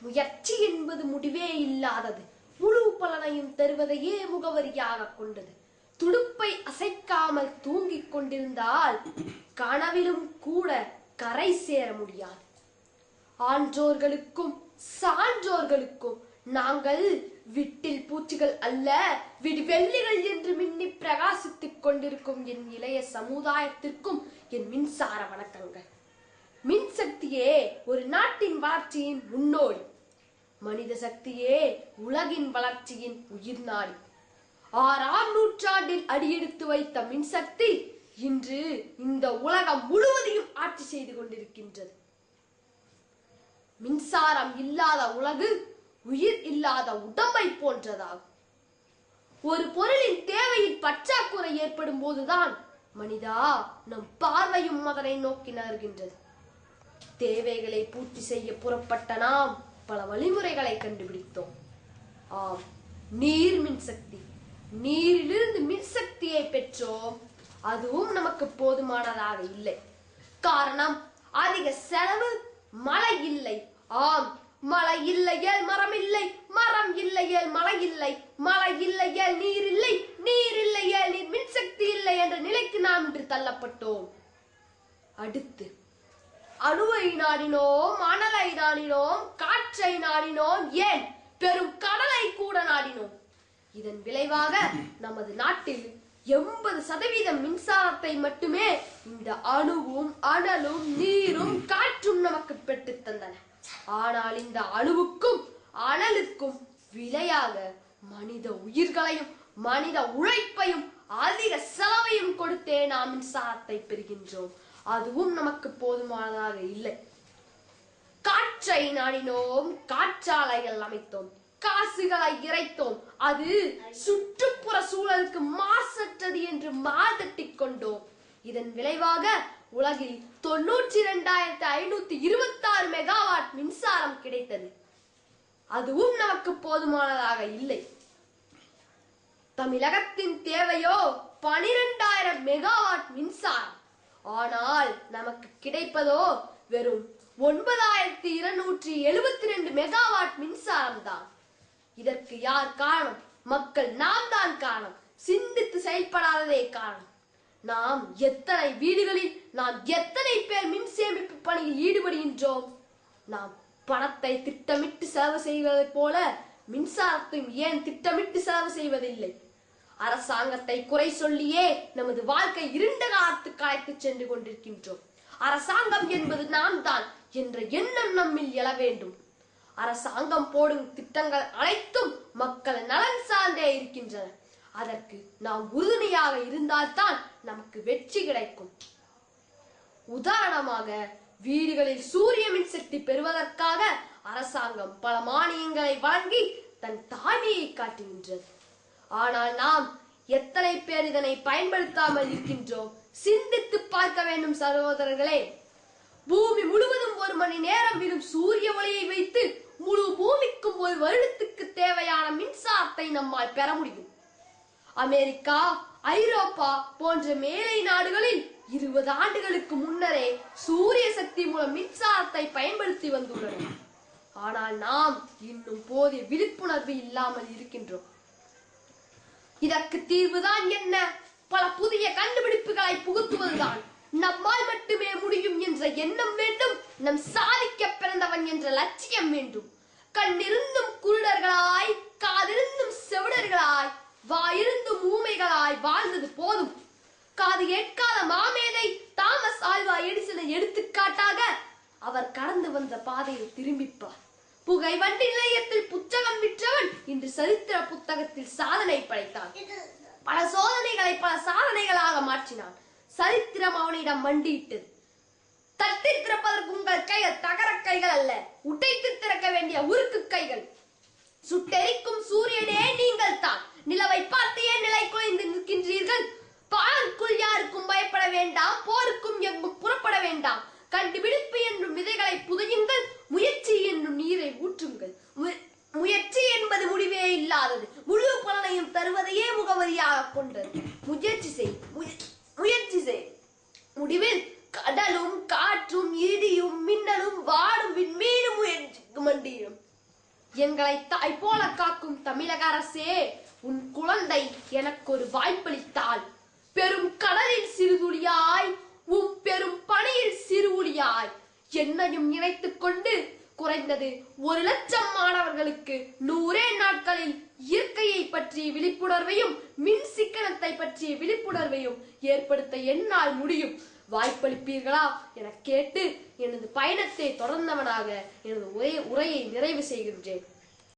முயற்சி என்பது முடிவே இல்லாதது. முழு பலனையும் தருவதையே முகவரியாக கொண்டது. துடுப்பை அசைக்காமல் தூங்கிக் கொண்டிருந்தால் கனவிலும் கூட கரை சேர முடியாது. ஆன்றோர்களுக்கும் சான்றோர்களுக்கும் நாங்கள் விட்டில் பூச்சிகள் அல்ல விடிவெள்ளிகள் என்று மின்னி பிரகாசித்துக் கொண்டிருக்கும் என் இளைய சமுதாயத்திற்கும் என் மின்சார வணக்கங்கள். மின்சக்தியே ஒரு நாட்டின் வளர்ச்சியின் முன்னோடி. மனித சக்தியே உலகின் வளர்ச்சியின் உயிர் நாடி ஆறாம் நூற்றாண்டில் அடியெடுத்து வைத்த மின்சக்தி இன்று இந்த உலகம் முழுவதையும் ஆட்சி செய்து கொண்டிருக்கின்றது. மின்சாரம் இல்லாத உலகு உயிர் இல்லாத உடம்பை போன்றதாகும். ஒரு பொருளின் தேவையில் பற்றாக்குறை ஏற்படும் போதுதான் மனிதா நம் பார்வையும் அதனை நோக்கி நகர்கின்றது. தேவைகளை பூர்த்தி செய்ய புறப்பட்ட நாம் பல வழிமுறைகளை கண்டுபிடித்தோம். ஆம் நீர் மின்சக்தி. நீரிலிருந்து மின்சக்தியை பெற்றோம். அதுவும் நமக்கு போதுமானதாக இல்லை. காரணம் அதிக செலவு மழை இல்லை. ஆம் மழை இல்லையேல் மரம் இல்லை. மரம் இல்லையேல் மழை இல்லை. மழை இல்லையேல் நீர் இல்லை. நீர் இல்லையேல் நீர் மின்சக்தி இல்லை என்ற நிலைக்கு நாம் இன்று தள்ளப்பட்டோம். அடுத்து அணுவை நாடினோம் அனலை நாடினோம் காற்றை நாடினோம் ஏன்? பெரும் கடலை கூட நாடினோம். இதன் விளைவாக நமது நாட்டில் எண்பது சதவீதம் மின்சாரத்தை மட்டுமே இந்த அணுவும் அனலும் நீரும் காற்றும் நமக்கு பெற்றுத் தந்தன. ஆனால் இந்த அணுவுக்கும் அனலுக்கும் விலையாக மனித உயிர்களையும் மனித உழைப்பையும் அதிக செலவையும் கொடுத்தே நாம் மின்சாரத்தை பெறுகின்றோம். அதுவும் நமக்கு போதுமானதாக இல்லை. காற்றை நாடினோம் காற்றாலைகள் அமைத்தோம் காசுகளை இறைத்தோம். அது சுற்றுப்புற சூழலுக்கு மாசற்றது என்று மாதட்டிக் கொண்டோம். இதன் விளைவாக உலகில் தொண்ணூற்றி இரண்டாயிரத்தி ஐநூத்தி இருபத்தி ஆறு மெகாவாட் மின்சாரம் கிடைத்தது. அதுவும் நமக்கு போதுமானதாக இல்லை. தமிழகத்தின் தேவையோ பனிரெண்டாயிரம் மெகாவாட் மின்சாரம். ஆனால் நமக்கு கிடைப்பதோ வெறும் ஒன்பதாயிரத்தி இருநூற்றி எழுபத்தி ரெண்டு மெகாவாட் மின்சாரம் தான் இதற்கு யார் காரணம்? மக்கள் நாம் தான் காரணம். சிந்தித்து செயல்படாததே காரணம். நாம் எத்தனை வீடுகளில் நாம் எத்தனை பேர் மின் சேமிப்பு பணியில் ஈடுபடுகின்றோம்? நாம் பணத்தை திட்டமிட்டு செலவு செய்வதைப் போல மின்சாரத்தையும் ஏன் திட்டமிட்டு செலவு செய்வதில்லை? அரசாங்கத்தை குறை சொல்லியே நமது வாழ்க்கை இருண்ட காலத்துக்கு அழைத்துச் சென்று கொண்டிருக்கின்றோம். அரசாங்கம் என்பது நாம் தான் என்ற எண்ணம் நம்மில் எழ வேண்டும். அரசாங்கம் போடும் திட்டங்கள் அனைத்தும் மக்கள் நலன் சார்ந்தே இருக்கின்றன. அதற்கு நாம் உறுதுணையாக இருந்தால்தான் நமக்கு வெற்றி கிடைக்கும். உதாரணமாக வீடுகளில் சூரிய மின்சக்தி பெறுவதற்காக அரசாங்கம் பல மானியங்களை வழங்கி தன் தாழ்மையை காட்டுகின்றது. ஆனால் நாம் எத்தனை பேர் இதனை பயன்படுத்தாமல் இருக்கின்றோம்? சிந்தித்து பார்க்க வேண்டும் சகோதரர்களே. பூமி முழுவதும் ஒரு மணி நேரம் விழும் சூரிய ஒளியை வைத்து முழு பூமிக்கும் ஒரு வருடத்துக்கு தேவையான மின்சாரத்தை நம்மால் பெற முடியும். அமெரிக்கா ஐரோப்பா போன்ற மேலை நாடுகளில் இருபது ஆண்டுகளுக்கு முன்னரே சூரிய சக்தி மூலம் மின்சாரத்தை பயன்படுத்தி வந்துள்ளனர் ஆனால் நாம் இன்னும் போதிய விழிப்புணர்வு இல்லாமல் இருக்கின்றோம். இதற்கு தீர்வுதான் என்ன? பல புதிய கண்டுபிடிப்புகளை புகுத்துவதுதான். நம்மால் மட்டுமே முடியும் என்ற எண்ணம் வேண்டும். நம் சாதிக்க பிறந்தவன் என்ற லட்சியம் வேண்டும். கண்ணிருந்தும் குருடர்களாய் காதிருந்தும் செவிடர்களாய் வாயிருந்தும் ஊமைகளாய் வாழ்ந்தது போதும். காது கேட்காத மாமேதை தாமஸ் ஆல்வா எடிசனை எடுத்துக்காட்டாக அவர் கடந்து வந்த பாதையை திரும்பிப்பார். புகை வண்டி நிலையத்தில் புத்தகம் விற்றவன் இன்று சரித்திர புத்தகத்தில் சாதனை படைத்தான். பல சோதனைகளை பல சாதனைகளாக மாற்றினான். சரித்திரம் அவனிடம் மண்டியிட்டது. தட்டி திறப்பதற்கு உங்கள் கைகள் தகர கைகள் அல்ல உடைத்து திறக்க வேண்டிய உருக்கு கைகள். சுட்டெரிக்கும் சூரியனே நீங்கள் தான். நிலவை பார்த்து ஏன் நிலை குலைந்து நிற்கின்றீர்கள்? பாலுக்குள் யாருக்கும் பயப்பட வேண்டாம் போருக்கும் எங்கும் புறப்பட வேண்டாம். கண்டுபிடிப்பு என்னும் விதைகளை புதையுங்கள் முயற்சி என்னும் நீரை ஊற்றுங்கள். முயற்சி என்பது முடிவே இல்லாதது. முழு பலனையும் தருவதையே முகவரியாக கொண்டது. முயற்சி செய் முய- முயற்சி செய். முடிவில் கடலும் காற்றும் இடியும் மின்னலும் வாடும் விண்மீனும் முயற்சிக்கு மண்டியும். எங்களை தாய் போல காக்கும் தமிழக அரசே உன் குழந்தை எனக்கு ஒரு வாய்ப்பளித்தால் பெரும் கடலில் சிறுதுளியாய் உம் பெரும் பணியில் என்னையும் இணைத்துக் கொண்டு குறைந்தது ஒரு லட்சம் மாணவர்களுக்கு நூறே நாட்களில் இயற்கையை பற்றிய விழிப்புணர்வையும் மின் சிக்கனத்தை பற்றிய விழிப்புணர்வையும் ஏற்படுத்த என்னால் முடியும். வாய்ப்பளிப்பீர்களா? என கேட்டு எனது பயணத்தை தொடர்ந்தவனாக எனது உரையை நிறைவு செய்கின்றேன்.